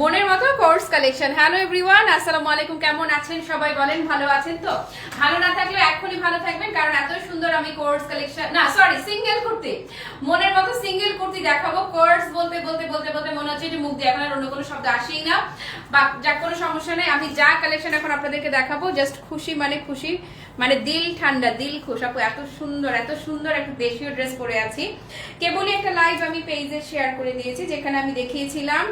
মনের মতো course collection. Hello everyone আসসালামু আলাইকুম। কেমন আছেন? সবাই বলেন, ভালো আছেন তো? ভালো না থাকলে এখনই ভালো থাকবেন, কারণ এত সুন্দর আমি কোর্স কালেকশন না সরি সিঙ্গেল কুর্তি। মনের মতো সিঙ্গেল কুর্তি দেখাবো। কোর্স বলতে বলতে বলতে বলতে মনে হচ্ছে যে মুখ দিয়ে এখন আর অন্য কোনো শব্দ আসেই না। বা যা কোনো সমস্যা নেই। আমি যা কালেকশন এখন আপনাদেরকে দেখাবো জাস্ট খুশি মানে খুশি মানে দিল ঠান্ডা, দিল খুশ। আপু, এত সুন্দর এত সুন্দর একটা দেশীয় ড্রেস পরে আছি। কেবলই একটা লাইভ আমি পেজে শেয়ার করে দিয়েছি, যেখানে আমি দেখিয়েছিলাম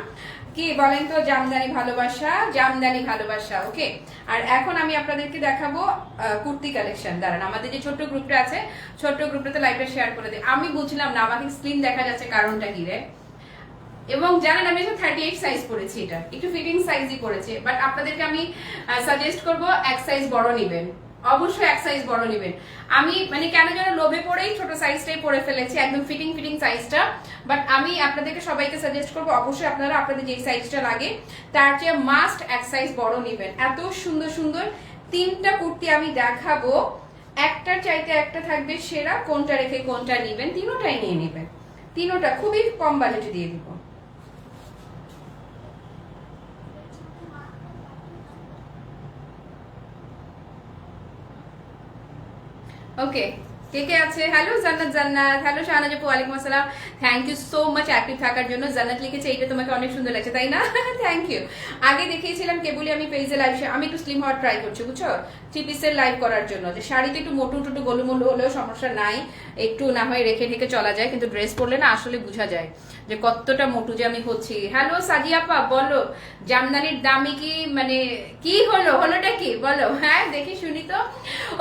কি বলেন তো? জামদানি ভালোবাসা জামদানি ভালোবাসা ওকে আর এখন আমি আপনাদেরকে দেখাবো কুর্তি কালেকশন দাঁড়ান, আমাদের যে ছোট্ট গ্রুপটা আছে, ছোট্ট গ্রুপটাতে লাইভটা শেয়ার করে দিই। আমি বুঝলাম না, আমাকে স্ক্রিন দেখা যাচ্ছে, কারণটা কি রে? এবং জানেন, আমি থার্টি এইট সাইজ পরেছি এটা। একটু ফিটিং সাইজই পড়েছে বাট আপনাদেরকে আমি সাজেস্ট করব, এক সাইজ বড় নেবেন। অবশ্যই এক সাইজ বড় নেবেন। আমি মানে কেন যেন লোভে পড়েই ছোট সাইজটাই পরে ফেলেছি, একদম ফিটিং ফিটিং সাইজটা বাট আমি আপনাদেরকে সবাইকে সাজেস্ট করব, অবশ্যই আপনারা আপনাদের যেই সাইজটা লাগে, তার চেয়ে মাস্ট এক সাইজ বড় নেবেন। এত সুন্দর সুন্দর তিনটা কুর্তি আমি দেখাবো। একটার চাইতে একটা থাকবে সেরা, কোনটা রেখে কোনটা নেবেন, তিনোটাই নিয়ে নেবেন। তিনোটা খুবই কম বাজেটে দিয়ে দিব। ওকে কে কে আছে? হ্যালো জান্নাত জান্নাত হ্যালো শাহনাজ আপু ওয়ালাইকুম আসসালাম thank you so much active থাকার জন্য। জান্নাত লিখেছে, এইটা তোমাকে অনেক সুন্দর লাগছে, তাই না? থ্যাংক ইউ আগে দেখিয়েছিলাম কেবলই আমি পেজে লাইভ আমি একটু স্লিম হওয়ার ট্রাই করছি, বুঝছ? থ্রি পিসের লাইভ করার জন্য। যে শাড়িতে একটু মোটু টুটু গোলমোল হলেও সমস্যা নাই। একটু না হয় রেখে ঢেকে চলা যায়, কিন্তু ড্রেস পরলে না আসলে বোঝা যায় যে কতটা মোটু যে আমি হচ্ছি। হ্যালো সাজিয়াপা বলো, জামদানির দামি কি মানে কি হলো? হলোটা কি? বলো হ্যাঁ দেখি শুনি তো।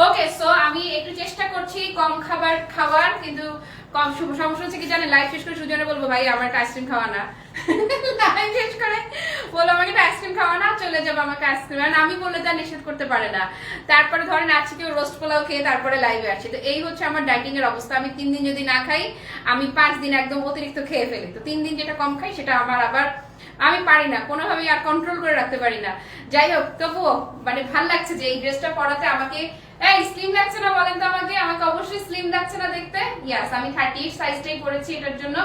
ওকে সো আমি একটু চেষ্টা করছি কম খাবার খাওয়ার, কিন্তু কম সমস্যা হচ্ছে কি জানে লাইফ শেষ করে সুজনে বলব, ভাই, আমার একটা আইসক্রিম খাওয়া না। লাইফ শেষ করে বলো আমাকে একটা আইসক্রিম খাওয়া না, চলে যাব আমাকে আইসক্রিম আর আমি বললে তা নিষেধ করতে পারে না। তারপরে ধরেন আজকে রোস্ট পোলাও খেয়ে তারপরে লাইভে আসছে তো এই হচ্ছে আমার ডাইটিং এর অবস্থা। আমি তিন দিন যদি না খাই, আমি পাঁচ দিন একদম অতিরিক্ত খেয়ে ফেলি। তো তিন দিন যেটা কম খাই, সেটা আমার আবার আমি পারি না। কোনোভাবেই আর কন্ট্রোল করে রাখতে পারি না। যাই হোক, তবুও মানে ভালো লাগছে যে এই ড্রেসটা পরাতে আমাকে এই স্লিম লাগছে না বলেন তো আমাকে? আমাকে অবশ্যই স্লিম লাগছে না দেখতে। ইয়াস আমি থার্টি এইট সাইজটাই পরেছি এটার জন্য।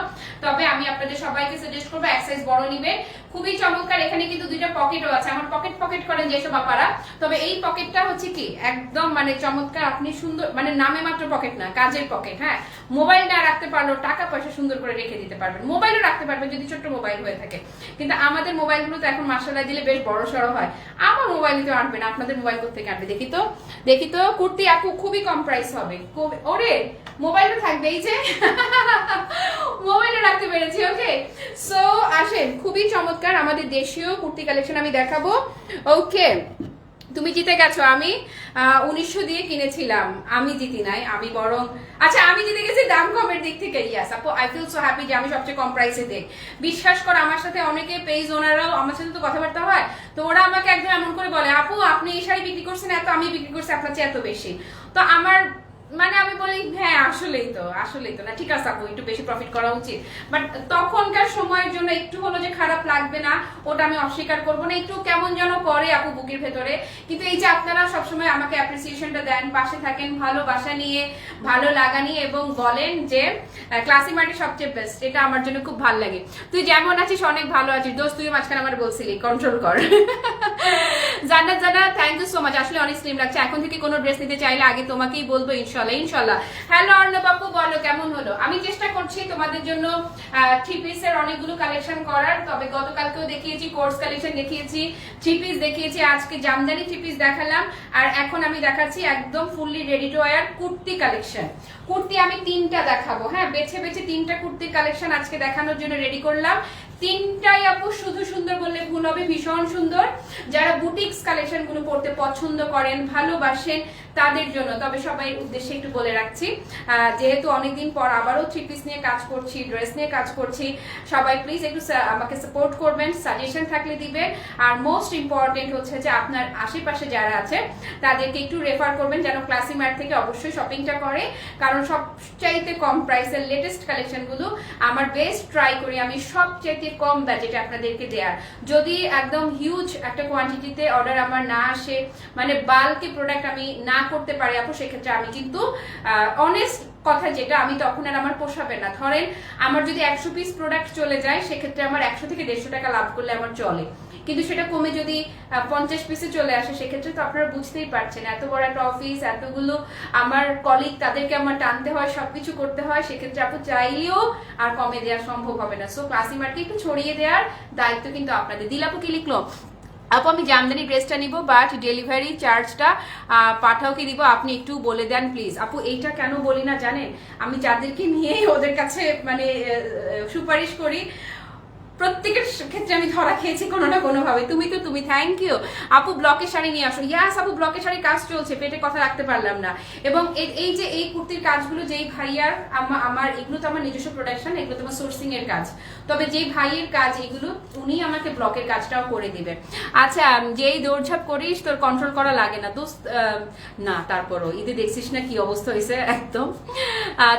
তবে আমি আপনাদের সবাইকে সাজেস্ট করব, এক সাইজ বড় নিবে খুবই চমৎকার, এখানে কিন্তু দুইটা পকেটও আছে। আমার পকেট পকেট করেন যেসব আপারা তবে এই পকেটটা হচ্ছে কি, একদম মানে চমৎকার, আপনি সুন্দর মানে নামে মাত্র পকেট না, কাজের পকেট হ্যাঁ? মোবাইল না রাখতে পারলেও টাকা পয়সা সুন্দর করে রেখে দিতে পারবেন। মোবাইলও রাখতে পারবেন যদি ছোট্ট মোবাইল হয়ে থাকে। কিন্তু আমাদের মোবাইলগুলো তো এখন মাসালায় দিলে বেশ বড় সড়ো হয়। আমার মোবাইলে তো আনবে না, আপনাদের মোবাইল থেকে আনবে? দেখি তো দেখি তো, কুর্তি আপু, খুবই কম প্রাইস হবে। ওরে, মোবাইলও থাকবে, এই যে। মোবাইলে রাখতে পেরেছি ওকে সো আসেন, খুবই চমৎকার। আমাদের দেশীয় কুর্তি কালেকশন আমি দেখাবো। ওকে তুমি জিতে গেছো। আমি উনিশশো দিয়ে কিনেছিলাম। আমি জিতি নাই, আমি বরং আচ্ছা আমি জিতে গেছি দাম কমের দিক থেকে ইয়াস আপু আই ফিল সো হ্যাপি যে আমি সবচেয়ে কম প্রাইসে দেখ বিশ্বাস কর, আমার সাথে অনেকে পেজ ওনারাও আমার সাথে তো কথাবার্তা হয়, তো ওরা আমাকে একদম এমন করে বলে, আপু, আপনি এই শাড়ি বিক্রি করছেন এত, আমি বিক্রি করছি আপনার চেয়ে এত বেশি। তো আমার মানে আমি বলি হ্যাঁ আসলেই তো আসলেই তো। না, ঠিক আছে আপু, একটু বেশি প্রফিট করা উচিত। বাট তখনকার সময়ের জন্য একটু হলো যে খারাপ লাগবে না, ওটা আমি অস্বীকার করব না। একটু কেমন যেন করে আপু বুকের ভেতরে। কিন্তু এই যে আপনারা সবসময় আমাকে অ্যাপ্রিসিয়েশনটা দেন, পাশে থাকেন ভালোবাসা নিয়ে, ভালো লাগা নিয়ে এবং বলেন যে ক্লাসি মার্টি সবচেয়ে বেস্ট এটা আমার জন্য খুব ভালো লাগে। তুই যেমন আছিস, অনেক ভালো আছিস। দোস্ত তুই মাঝখানে আমার বলছিলি কন্ট্রোল কর। জান্নাত জানা থ্যাংক ইউ সো মাচ আসলে অনেক স্লিম লাগছে এখন থেকে কোনো ড্রেস নিতে চাইলে আগে তোমাকেই বলব ইনশাল্লাহ ইনশাল্লাহ। হ্যালো অর্ণব বলো, কেমন হলো? আমি চেষ্টা করছি তোমাদের জন্য থ্রি পিসের অনেকগুলো কালেকশন করার, তবে গতকালকেও দেখিয়েছি কোর্স কালেকশন দেখিয়েছি থ্রি পিস দেখিয়েছি, আজকে জামদানি থ্রি পিস দেখালাম, আর এখন আমি দেখাচ্ছি একদম fully ready to wear kurti collection kurti আমি তিনটা দেখাবো হ্যাঁ বেছে বেছে তিনটা কুর্তির কালেকশন আজকে দেখানোর জন্য রেডি করলাম। তিনটাই আপু শুধু সুন্দর বললে ভুল হবে, ভীষণ সুন্দর। যারা বুটিক্স কালেকশনগুলো পড়তে পছন্দ করেন, ভালোবাসেন তাদের জন্য। তবে সবাই উদ্দেশ্যে একটু বলে রাখছি যেহেতু অনেকদিন পর আবারও থ্রি পিস নিয়ে কাজ করছি ড্রেস নিয়ে কাজ করছি, সবাই প্লিজ একটু আমাকে সাপোর্ট করবেন সাজেশন থাকলে দিবেন। আর মোস্ট ইম্পর্টেন্ট হচ্ছে যে আপনার আশেপাশে যারা আছে, তাদেরকে একটু রেফার করবেন যেন ক্লাসি মার্ট থেকে অবশ্যই শপিংটা করে। কারণ সবচাইতে কম প্রাইসের লেটেস্ট কালেকশনগুলো আমার বেস্ট ট্রাই করি আমি। সবচাইতে কম বাজেটে আপনাদেরকে দেওয়ার যদি একদম হিউজ একটা কোয়ান্টিটিতে অর্ডার আমার না আসে মানে বাল্কে প্রোডাক্ট আমি না করতে পারি আপু, সেক্ষেত্রে আমি কিন্তু অনেস্ট কথা যেটা, আমি তখন আর আমার পোষাবে না। ধরেন, আমার যদি একশো পিস প্রোডাক্ট চলে যায়, সেক্ষেত্রে আমার একশো থেকে দেড়শো টাকা লাভ করলে আমার চলে। কিন্তু সেটা কমে যদি পঞ্চাশ পিসে চলে আসে, সেক্ষেত্রে তো আপনারা বুঝতেই পারছেন। এত বড় একটা অফিস এতগুলো আমার কলিগ তাদেরকে আমার টানতে হয়, সবকিছু করতে হয়, সেক্ষেত্রে আপু চাইলেও আর কমে দেওয়া সম্ভব হবে না। সো ক্লাসি মার্কে একটু ছড়িয়ে দেওয়ার দায়িত্ব কিন্তু আপনাদের। দিলাপু কি লিখলো? আপু, আমি জামদানি ড্রেসটা নিব বাট ডেলিভারি চার্জটা পাঠাও কি দিব? আপনি একটু বলে দেন প্লিজ আপু, এইটা কেন বলি না জানেন? আমি যাদেরকে নিয়ে ওদের কাছে মানে সুপারিশ করি প্রত্যেকের ক্ষেত্রে আমি ধরা খেয়েছি কোনো না কোনো ভাবে তুমি তো, তুমি থ্যাংক ইউ আপু ব্লকের শাড়ি নিয়ে আসো। ইয়াস আপু ব্লকের শাড়ির কাজ চলছে, পেটে কথা রাখতে পারলাম না। এবং এই- যে এই কুর্তির কাজগুলো, যেই ভাইয়ার আমা- আমার, এগুলো তো আমার নিজস্ব প্রোডাকশন এগুলো তোমার সোর্সিং এর কাজ। তবে যেই ভাইয়ের কাজ, এগুলো উনি আমাকে ব্লকের কাজটাও করে দিবে। আচ্ছা যেই দৌড়ঝাপ করিস, তোর কন্ট্রোল করা লাগে না। দোস্ত না, তারপরও। ঈদে দেখছিস না কি অবস্থা হয়েছে একদম।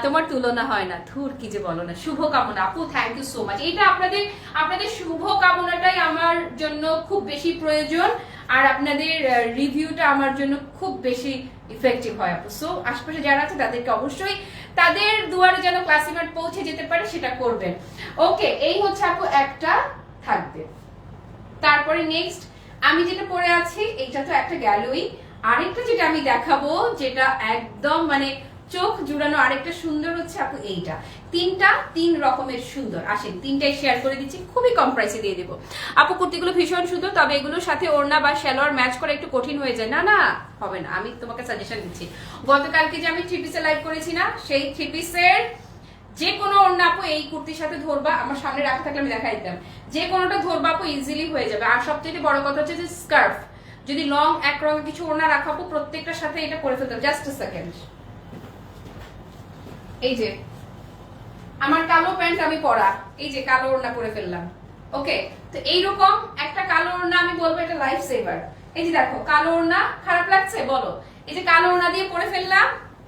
তোমার তুলনা হয় না। ধুর, কি যে বলো না। শুভ কামনা আপু থ্যাংক ইউ সো মাচ এটা আপনাদের আপনাদের শুভ কামনাটাই আমার জন্য খুব বেশি প্রয়োজন, আর আপনাদের রিভিউটা আমার জন্য খুব বেশি ইফেক্টিভ হয় সো আশপাশে যারা আছে তাদেরকে অবশ্যই তাদের দুয়ারে যেন ক্লাসিমেট পৌঁছে যেতে পারে, সেটা করবেন। ওকে এই হচ্ছে আপু একটা থাকবে। তারপরে নেক্সট আমি যেটা পরে আছি এটা তো একটা গেলই। আরেকটা যেটা আমি দেখাবো, যেটা একদম মানে চোখ জুড়ানো আরেকটা সুন্দর হচ্ছে আপু, এইটা। তিনটা, তিন রকমের সুন্দর। আসেন, তিনটাই শেয়ার করে দিচ্ছি, খুবই কম প্রাইসে দিয়ে দেবো। আপু, কুর্তিগুলো ভীষণ সুন্দর, তবে এগুলোর সাথে ওড়না বা শ্যালোয়ার ম্যাচ করা একটু কঠিন হয়ে যায়। না না, হবে না, আমি তোমাকে সাজেশন দিচ্ছি। গতকালকে যে আমি থ্রি পিসে লাইভ করেছি না, সেই থ্রি পিসের যে কোনো ওড়না আপু এই কুর্তির সাথে ধরবা, আমার সামনে রাখা থাকলে আমি দেখাই দিতাম। যে কোনোটা ধরবা আপু ইজিলি হয়ে যাবে। আর সবচেয়ে বড় কথা হচ্ছে যে স্কার্ফ যদি লং এক রঙের কিছু ওড়না রাখা আপু, প্রত্যেকটার সাথে এটা করে ফেলতে জাস্ট সেকেন্ড এই যে আমার কালো প্যান্ট আমি পরা। এই যে কালো ওড়না পরে ফেললাম। ওকে, তো এইরকম একটা কালো ওড়না আমি বলব এটা লাইফ সেভার এই যে দেখো, কালো ওড়না, খারাপ লাগছে? বলো। এই যে কালো ওড়না দিয়ে পরে ফেললাম,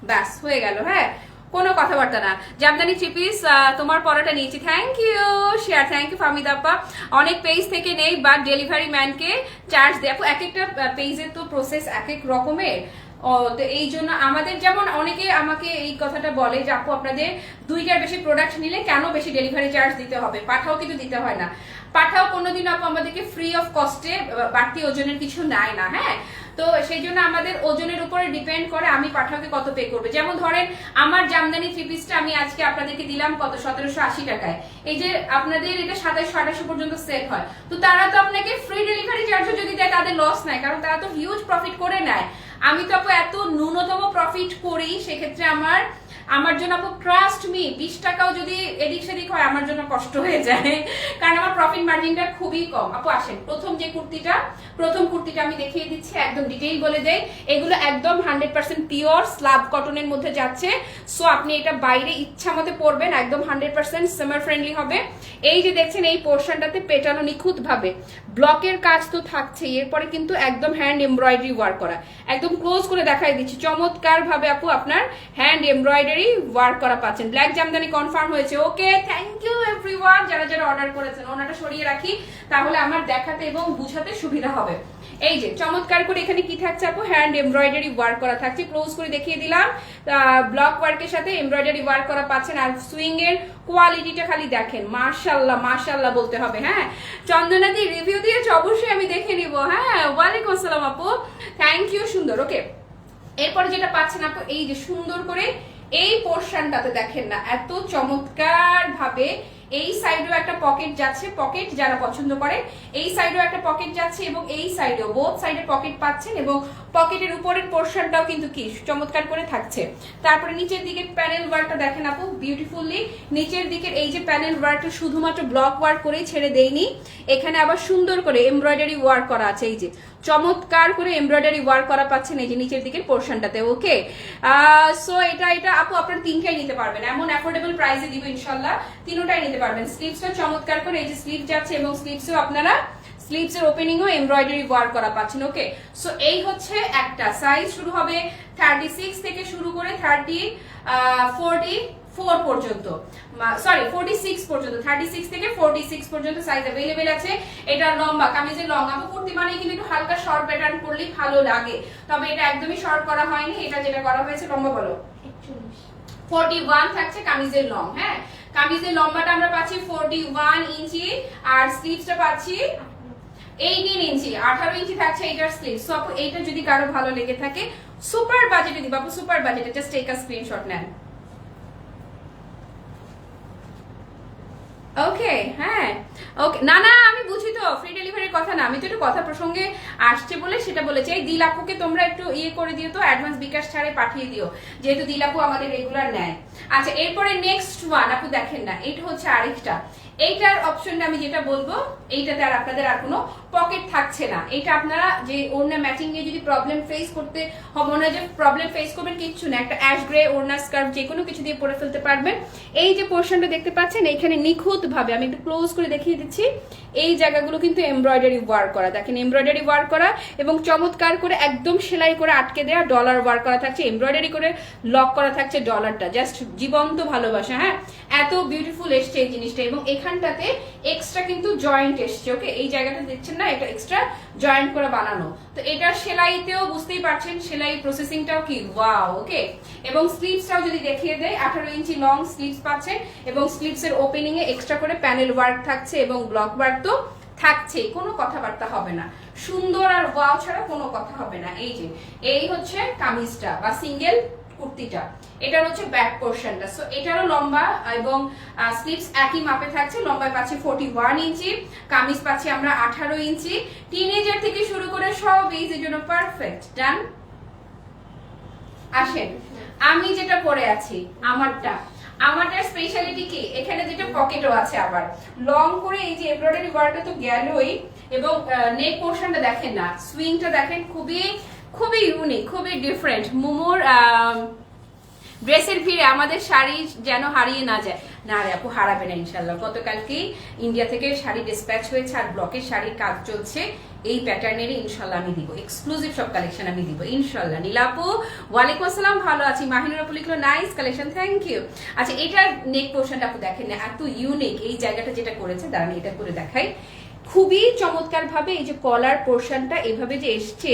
ব্যাস, হয়ে গেল হ্যাঁ? কোনো কথাবার্তা না। জামদানি চিপিস পিস তোমার পরাটা নিয়েছি। Thank you share thank you Famid আপা অনেক পেজ থেকে নেই বাট ডেলিভারি ম্যানকে চার্জ দেয়। এক একটা পেজের তো প্রসেস এক এক রকমের। ও, তো এই জন্য আমাদের যেমন অনেকে আমাকে এই কথাটা বলে যে, আপু, আপনাদের দুইটার বেশি প্রোডাক্ট নিলে কেন বেশি ডেলিভারি চার্জ দিতে হবে? পাঠাও কিন্তু দিতে হয় না। পাঠাও কোনোদিন আপু, আমাদেরকে ফ্রি অফ কস্টে বাড়তি ওজনের কিছু নেয় না হ্যাঁ? তো সেই জন্য আমাদের ওজনের উপরে ডিপেন্ড করে আমি পাঠাওকে কত পে করবে। যেমন ধরেন, আমার জামদানি থ্রি পিসটা আমি আজকে আপনাদেরকে দিলাম কত, সতেরোশো আশি টাকায়। এই যে আপনাদের এটা সাতাশশো আঠাশশো পর্যন্ত সেল হয়। তো তারা তো আপনাকে ফ্রি ডেলিভারি চার্জও যদি দেয়, তাদের লস নাই, কারণ তারা তো হিউজ প্রফিট করে নেয়। আমি তো এত ন্যূনতম প্রফিট করি সেক্ষেত্রে আমার আমার জন্য আপু ট্রাস্ট মি বিশ টাকাও যদি এদিক সেদিক হয়, আমার জন্য কষ্ট হয়ে যায়। কারণ আমার প্রফিট মার্জিনটা খুবই কম। আপু, আসেন, প্রথম যে কুর্তিটা, প্রথম কুর্তিটা আমি দেখিয়ে দিচ্ছি, একদম ডিটেইল বলে দেই। এগুলো একদম হান্ড্রেড পার্সেন্ট পিওর স্লাব কটনের মধ্যে যাচ্ছে। সো আপনি এটা বাইরে ইচ্ছা মতো পরবেন, একদম হান্ড্রেড পার্সেন্ট সামার ফ্রেন্ডলি হবে। এই যে দেখছেন, এই পোর্শনটাতে পেটানো নিখুঁত ভাবে ব্লকের কাজ তো থাকছেই এরপরে কিন্তু একদম হ্যান্ড এমব্রয়ডারি ওয়ার্ক করা। একদম ক্লোজ করে দেখাই দিচ্ছি। চমৎকার ভাবে আপু, আপনার হ্যান্ড এমব্রয়ডারি ওয়ার্ক করা পাচ্ছেন। ব্ল্যাক জামদানি কনফার্ম হয়েছে। ওকে থ্যাংক ইউ এভরিওয়ান যারা যারা অর্ডার করেছেন, ওনাটা সরিয়ে রাখি, তাহলে আমার দেখাতে এবং বুঝাতে সুবিধা হবে। এই যে, চমৎকার করে এখানে কি থাকছে আপু? হ্যান্ড এমব্রয়ডারি ওয়ার্ক করা থাকছে। ক্লোজ করে দেখিয়ে দিলাম। ব্লক ওয়ার্কের সাথে এমব্রয়ডারি ওয়ার্ক করা পাচ্ছেন। আর সুইং এর কোয়ালিটিটা খালি দেখেন। মার্শাল্লাহ মার্শাল্লাহ বলতে হবে হ্যাঁ? চন্দনাদি রিভিউ দিয়েছে, অবশ্যই আমি দেখে নিব হ্যাঁ? ওয়ালাইকুম আসসালাম আপু। থ্যাংক ইউ সুন্দর। ওকে এরপরে যেটা পাচ্ছেন আপু, এই যে সুন্দর করে এই পোর্শনটাতে দেখেন না এত চমৎকার ভাবে এই সাইডেও একটা পকেট যাচ্ছে পকেট যারা পছন্দ করেন এই সাইডেও একটা পকেট যাচ্ছে এবং এই সাইডেও বোথ সাইডে পকেট পাচ্ছেন এবং পকেটের উপরের পোর্শনটাও কিন্তু কি চমৎকার করে থাকছে। তারপরে নিচের দিকে প্যানেল ওয়ার্কটা দেখেন আপু বিউটিফুললি নিচের দিকের এই যে প্যানেল ওয়ার্কটা শুধুমাত্র ব্লক ওয়ার্ক করেই ছেড়ে দেইনি, এখানে আবার সুন্দর করে এমব্রয়ডারি ওয়ার্ক করা আছে, এই যে চমৎকার করে এমব্রয়ডারি ওয়ার্ক করা পাচ্ছেন এই যে নিচের দিকের পোর্শনটাতে ওকে সো এটা এটা আপু আপনার তিনটাই নিতে পারবেন, এমন অ্যাফোর্ডেবল প্রাইসে দিব ইনশাল্লাহ তিনোটাই নিতে পারবেন স্লিভসটা চমৎকার করে এই যে স্লিভ যাচ্ছে এবং স্লিভসও আপনারা স্লিভস এর ওপেনিং ও এমব্রয়ডারি ওয়ার্ক করা পাচ্ছেন ওকে সো এই হচ্ছে একটা সাইজ শুরু হবে থার্টি সিক্স থেকে শুরু করে থার্টি ফোরটি ফোর পর্যন্ত। সরি ফোর্টি সিক্স পর্যন্ত থার্টি সিক্স থেকে ফোর্টি সিক্স পর্যন্ত সাইজ অ্যাভেলেবেল আছে। এটা লম্বা কামিজের লং আপু কুর্তি মানে কিন্তু একটু হালকা শর্ট প্যাটার্ন পরলেই ভালো লাগে। তবে এটা একদমই শর্ট করা হয়নি এটা যেটা করা হয়েছে লম্বা বলো। ফোরটি ওয়ান থাকছে কামিজের লং হ্যাঁ? কামিজের লম্বাটা আমরা পাচ্ছি ফোরটি ওয়ান ইঞ্চি আর স্লিভসটা পাচ্ছি এইটিন ইঞ্চি, আঠারো ইঞ্চি থাকছে এইটার স্লিভ সো আপু, এইটা যদি কারও ভালো লেগে থাকে সুপার বাজেটে দিবা, আপু সুপার বাজেটে জাস্ট আ স্ক্রিনশট নেন ওকে হ্যাঁ। ওকে না না, আমি বুঝি তো ফ্রি ডেলিভারির কথা না। আমি তো একটু কথা প্রসঙ্গে আসছে বলে সেটা বলেছি। এই দিল আপুকে তোমরা একটু ইয়ে করে দিও তো অ্যাডভান্স বিকাশ ছাড়ে পাঠিয়ে দিও, যেহেতু দিল আপু আমাদের রেগুলার নেয়। আচ্ছা এরপরে নেক্সট ওয়ান আপু দেখেন না, এটা হচ্ছে আরেকটা। এইটার অপশনটা আমি যেটা বলব, এইটাতে আর আপনাদের আর কোনো পকেট থাকছে না। এটা আপনারা যে ওড়না ম্যাচিং নিয়ে যদি প্রবলেম ফেস করতে হবে না যে প্রবলেম ফেস করবেন, কিচ্ছু না। একটা অ্যাশ গ্রে ওড়না স্কার্ফ যে কোনো কিছু দিয়ে পরে ফেলতে পারবেন। এই যে পোর্শনটা দেখতে পাচ্ছেন, এইখানে নিখুঁত ভাবে আমি একটু ক্লোজ করে দেখিয়ে দিচ্ছি। এই জায়গাগুলো কিন্তু এমব্রয়ডারি ওয়ার্ক করা। দেখেন এমব্রয়ডারি ওয়ার্ক করা এবং চমৎকার করে একদম সেলাই করে আটকে দেওয়া ডলার ওয়ার্ক করা থাকছে। এমব্রয়ডারি করে লক করা থাকছে ডলারটা জাস্ট জীবন্ত ভালোবাসা হ্যাঁ? এত বিউটিফুল এসছে এই জিনিসটা এবং এখানটাতে এক্সট্রা কিন্তু জয়েন্ট এসছে ওকে এই জায়গাটা দেখছেন না? এটা এক্সট্রা জয়েন্ট করে বানানো। তো এটার সেলাইতেও বুঝতেই পারছেন, সেলাই প্রসেসিংটাও কি ওয়াও ওকে এবং স্লিভসটাও যদি দেখিয়ে দেয়, আঠারো ইঞ্চি লং স্লিভস পাচ্ছেন এবং স্লিভস এর ওপেনিং এ এক্সট্রা করে প্যানেল ওয়ার্ক থাকছে এবং ব্লক ওয়ার্ক তো থাকছেই, কোনো কথাবার্তা হবে না। সুন্দর আর ওয়াও ছাড়া কোনো কথা হবে না। এই যে, এই হচ্ছে কামিজটা বা সিঙ্গেল কুর্তিটা। এটার হচ্ছে ব্যাক পোর্শনটা সো এটারও লম্বা এবং স্লিভস একই মাপে থাকছে। লম্বায় পাচ্ছি ফোর্টি ওয়ান ইঞ্চি, কামিজ পাচ্ছি আমরা আঠারো ইঞ্চি। টিনেজার থেকে শুরু করে সব এইজের জন্য পারফেক্ট ডান আসেন। আমি যেটা পরে আছি, আমারটা। আমারটার স্পেশালিটি কি? এখানে যেটা পকেটও আছে আবার। লং করে এই যে এমব্রয়ডারি ওয়ার্কটা তো গেলই এবং নেক পোর্শনটা দেখেন না। সুইংটা দেখেন, খুবই খুবই ইউনিক খুবই ডিফারেন্ট মোমোর ড্রেসের ভিড়ে আমাদের শাড়ি যেন হারিয়ে না যায়। না রে আপু, হারাবে না ইনশাল্লাহ গতকালকেই ইন্ডিয়া থেকে শাড়ি ডিসপ্যাচ হয়েছে আর ব্লকের শাড়ির কাজ চলছে। এই প্যাটার্নেরই ইনশাল্লাহ আমি দিব। এক্সক্লুসিভ সব কালেকশন আমি দিব ইনশাল্লাহ নীলাপু ওয়ালাইকুম আসসালাম, ভালো আছি। মাহিনুর আপু লিখলো নাইস কালেকশন থ্যাংক ইউ আচ্ছা এটার নেক পোর্শনটা আপু দেখেন না এত ইউনিক এই জায়গাটা যেটা করেছে, দাঁড়ান, এটা করে দেখাই। খুবই চমৎকার ভাবে এই যে কলার পোর্শনটা এভাবে যে এসছে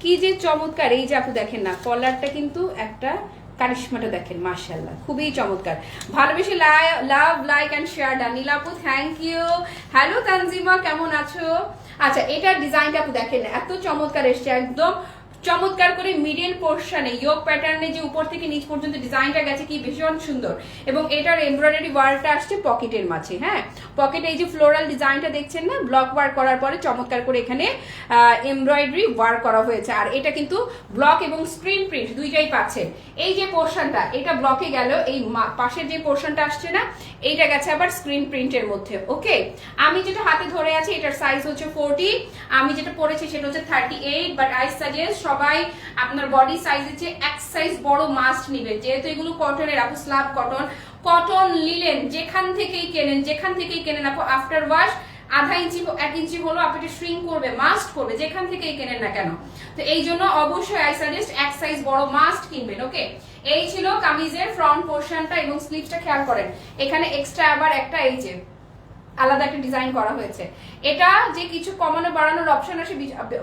কি যে চমৎকার, এই যে আপু দেখেন না, কলারটা কিন্তু একটা কারিশমাটা দেখেন মার্শাল্লাহ খুবই চমৎকার। ভালোবেসে love, like and share done Nilapu thank you hello Tanjima, কেমন আছো? আচ্ছা এটা ডিজাইনটা আপু দেখেন, এত চমৎকার এসছে, একদম চমৎকার করে মিডিল পোর্শনে ইয়োগ প্যাটার্নে যে উপর থেকে নিচ পর্যন্ত ডিজাইনটা গেছে, কি ভীষণ সুন্দর। এবং এটার এমব্রয়ডারি ওয়ার্কটা আসছে পকেটের মাঝে হ্যাঁ? পকেটে এই যে ফ্লোরাল ডিজাইনটা দেখছেন না ব্লক ওয়ার্ক করার পরে চমৎকার করে এখানে এমব্রয়ডারি ওয়ার্ক করা হয়েছে। আর এটা কিন্তু ব্লক এবং স্ক্রিন প্রিন্ট দুইটাই পাচ্ছেন এই যে পোর্শনটা এটা ব্লকে গেল, এই পাশের যে পোর্শনটা আসছে না, এইটা গেছে আবার স্ক্রিন প্রিন্টের মধ্যে ওকে আমি যেটা হাতে ধরে আছি, এটার সাইজ হচ্ছে ফোরটি আমি যেটা পরেছি সেটা হচ্ছে thirty eight but I suggest সবাই আপনার বডি সাইজের চেয়ে এক সাইজ বড় মাস্ট নিবেন যেহেতু এগুলো কটনের আপু স্লাব কটন কটন লিলেন যেখান থেকেই কেনেন, যেখান থেকেই কেনেন, আপু আফটার ওয়াশ আধা ইঞ্চি এক ইঞ্চি হলো আপনি এটা শ্রিঙ্ক করবে মাস্ট করবে, যেখান থেকেই কেনেন না কেন। তো এই জন্য অবশ্যই আই সাজেস্ট এক সাইজ বড় মাস্ট কিনবেন ওকে এই ছিল কামিজের ফ্রন্ট পোর্শনটা এবং স্লিভসটা খেয়াল করেন। এখানে এক্সট্রা আবার একটা এই যে আলাদা একটা ডিজাইন করা হয়েছে। এটা যে কিছু কমানো বাড়ানোর অপশন আছে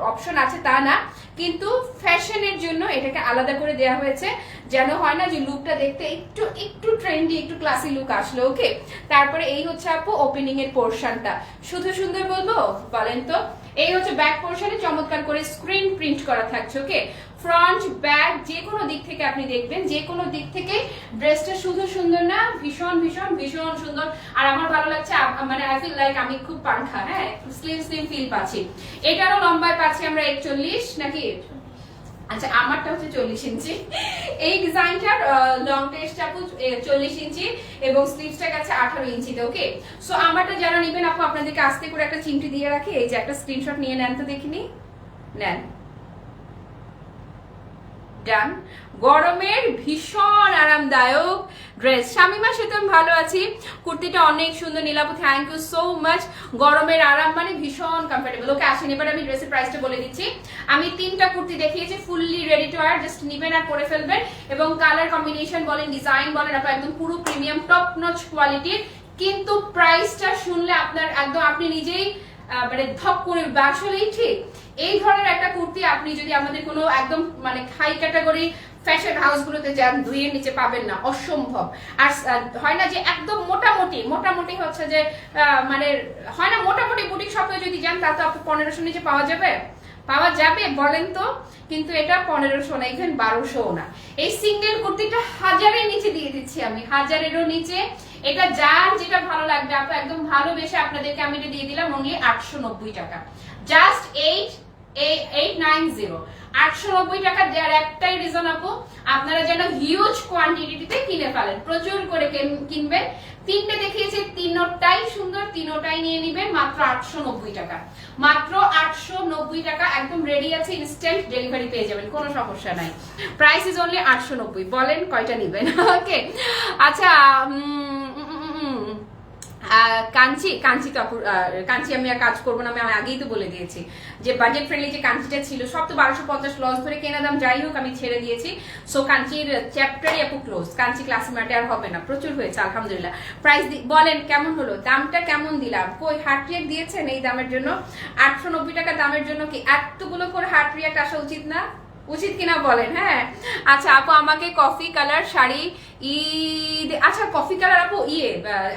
অপশন আছে তা না। কিন্তু ফ্যাশনের জন্য এটাকে আলাদা করে দেয়া হয়েছে। যেন হয় না যে লুকটা দেখতে একটু একটু ট্রেন্ডি একটু ক্লাসি লুক আসলো ওকে তারপরে এই হচ্ছে আপু ওপেনিং এর পোর্শনটা শুধু সুন্দর বলব? বলেন তো। এই হচ্ছে ব্যাক পোর্শনে চমৎকার করে স্ক্রিন প্রিন্ট করা থাকছে ওকে ফ্রন্ট ব্যাক যে কোনো দিক থেকে আপনি দেখবেন, যে কোনো দিক থেকে ড্রেসটা শুধু সুন্দর না, ভীষণ ভীষণ ভীষণ সুন্দর। আর আমার ভালো লাগছে মানে আই ফিল লাইক আমি খুব পাংখা হ্যাঁ? স্লিম স্লিম ফিল পাচ্ছি। এটারও লম্বায় পাচ্ছি আমরা একচল্লিশ, নাকি? আচ্ছা আমারটা হচ্ছে চল্লিশ ইঞ্চি। এই ডিজাইনটার লং টেস্টটা চল্লিশ ইঞ্চি এবং স্লিভসটা গেছে আঠারো ইঞ্চিতে ওকে সো আমারটা যারা নেবেন, আপু, আপনাদেরকে আস্তে করে একটা চিমটি দিয়ে রাখি। এই যে একটা স্ক্রিনশট নিয়ে নেন তো দেখিনি? নেন। ডান গরমের ভীষণ আরামদায়ক ড্রেস শামিমা তো ভালো আছি। কুর্তিটা অনেক সুন্দর নীলাপু থ্যাংক ইউ সো মাচ গরমের আরাম মানে ভীষণ কমফোর্টেবল ওকে, আসেন, এবার আমি ড্রেসের প্রাইসটা বলে দিচ্ছি। আমি তিনটা কুর্তি দেখিয়েছি fully ready to wear just নিবেন আর পরে ফেলবেন। এবং কালার কম্বিনেশন বলেন ডিজাইন বলেন, আপনার একদম পুরো প্রিমিয়াম টপ নচ কোয়ালিটির কিন্তু প্রাইসটা শুনলে আপনার একদম, আপনি নিজেই মানে ধপ করে। আসলেই ঠিক। এই ধরনের একটা কুর্তি আপনি যদি আমাদের কোনো একদম মানে হাই ক্যাটাগরি ফ্যাশন হাউসগুলোতে যান দুইয়ের নিচে পাবেন না। অসম্ভব। আর হয় না যে একদম মোটামুটি মোটামুটি হচ্ছে যে মানে হয় না মোটামুটি বুটিক শপে যদি যান, তা তো আপনি পনেরোশো নিচে পাওয়া যাবে। পাওয়া যাবে, বলেন তো, কিন্তু এটা পনেরোশো না এখানে বারোশো না। এই সিঙ্গেল কুর্তিটা হাজারের নিচে দিয়ে দিচ্ছি আমি, হাজারেরও নিচে। এটা যার যেটা ভালো লাগবে আপু, একদম ভালোবেসে আপনাদেরকে আমি এটা দিয়ে দিলাম অনলি আটশো নব্বই টাকা। Just eight eight nine zero আটশো নব্বই টাকা দেওয়ার একটাই রিজন আপু, আপনারা যেন হিউজ কোয়ান্টিটিতে কিনে ফেলেন। প্রচুর করে কিনবেন। তিনটে দেখিয়েছে, তিনোটাই সুন্দর, তিনোটাই নিয়ে নিবেন, মাত্র আটশো নব্বই টাকা। মাত্র আটশো নব্বই টাকা, একদম রেডি আছে ইনস্ট্যান্ট ডেলিভারি পেয়ে যাবেন, কোনো সমস্যা নাই। প্রাইস ইজ অনলি আটশো নব্বই, বলেন কয়টা নিবেন। ওকে আচ্ছা কাঞ্চি কাঞ্চি আহ, কাঞ্চি আমি আর কাজ করব না আমি আগেই তো বলে দিয়েছি যে বাজেট ফ্রেন্ডলি যে কাঞ্চিটা ছিল সব তো বারোশো পঞ্চাশ লস ধরে কেনা দাম যাই হোক আমি ছেড়ে দিয়েছি। সো কাঞ্চির চ্যাপ্টারই আপু ক্লোজ কাঞ্চি ক্লাস আর হবে না প্রচুর হয়েছে আলহামদুলিল্লাহ। প্রাইস বলেন কেমন হলো? দামটা কেমন দিলাম? কই হার্ট রিয়াক্ট দিয়েছেন এই দামের জন্য? আটশো নব্বই টাকা দামের জন্য কি এতগুলো করে হার্ট রিয়াক্ট আসা উচিত না? উচিত কিনা বলেন হ্যাঁ? আচ্ছা আপু, আমাকে কফি কালার শাড়ি ঈদ আচ্ছা কফি কালার আপু ইয়ে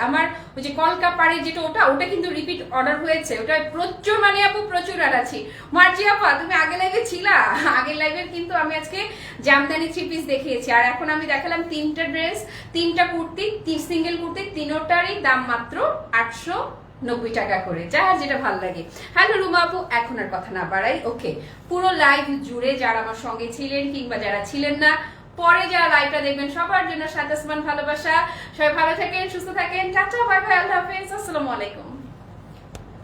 আমার ওই যে কলকা পাড়ি যেটা, ওটা ওটা কিন্তু রিপিট অর্ডার হয়েছে। ওটা প্রচুর মানে আপু, প্রচুর আর আছি। মার্জি আপা, তুমি আগে লাইভে ছিলা? আগের লাইভে কিন্তু আমি আজকে জামদানি থ্রি পিস দেখিয়েছি। আর এখন আমি দেখালাম তিনটা ড্রেস তিনটা কুর্তি সিঙ্গেল কুর্তি, তিনোটারই দাম মাত্র আটশো নব্বই টাকা করে, যার যেটা ভালো লাগে। হ্যালো রুমা আপু, এখন আর কথা না বাড়াই। ওকে পুরো লাইভ জুড়ে যারা আমার সঙ্গে ছিলেন কিংবা যারা ছিলেন না, পরে যারা লাইভটা দেখবেন, সবার জন্য সাতাসমান ভালোবাসা। সবাই ভালো থাকেন, সুস্থ থাকেন। টাটা বাই বাই আল্লাহ হাফেজ। আসসালামু আলাইকুম।